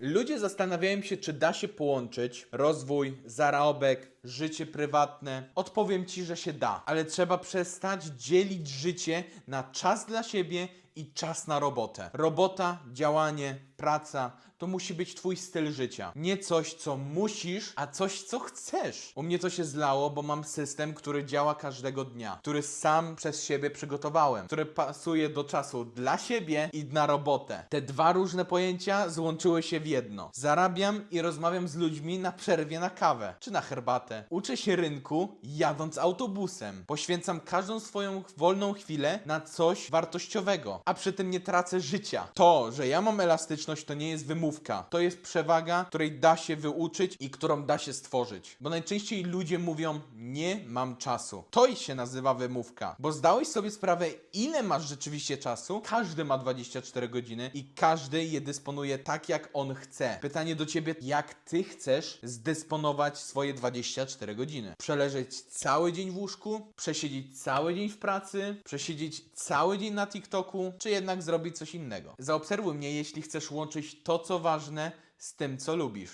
Ludzie zastanawiają się, czy da się połączyć rozwój, zarobek, życie prywatne. Odpowiem ci, że się da, ale trzeba przestać dzielić życie na czas dla siebie i czas na robotę. Robota, działanie, praca to musi być twój styl życia. Nie coś, co musisz, a coś, co chcesz. U mnie to się zlało, bo mam system, który działa każdego dnia, który sam przez siebie przygotowałem, który pasuje do czasu dla siebie i na robotę. Te dwa różne pojęcia złączyły się w jedno. Zarabiam i rozmawiam z ludźmi na przerwie na kawę czy na herbatę. Uczę się rynku jadąc autobusem. Poświęcam każdą swoją wolną chwilę na coś wartościowego, a przy tym nie tracę życia. To, że ja mam elastyczność, to nie jest wymówka. To jest przewaga, której da się wyuczyć i którą da się stworzyć. Bo najczęściej ludzie mówią: Nie mam czasu. To się nazywa wymówka. Bo zdałeś sobie sprawę, ile masz rzeczywiście czasu? Każdy ma 24 godziny i każdy je dysponuje tak, jak on chce. Pytanie do ciebie, jak ty chcesz zdysponować swoje 24 godziny? Przeleżeć cały dzień w łóżku? Przesiedzieć cały dzień w pracy? Przesiedzieć cały dzień na TikToku? Czy jednak zrobić coś innego? Zaobserwuj mnie, jeśli chcesz łączyć to, co ważne, z tym, co lubisz.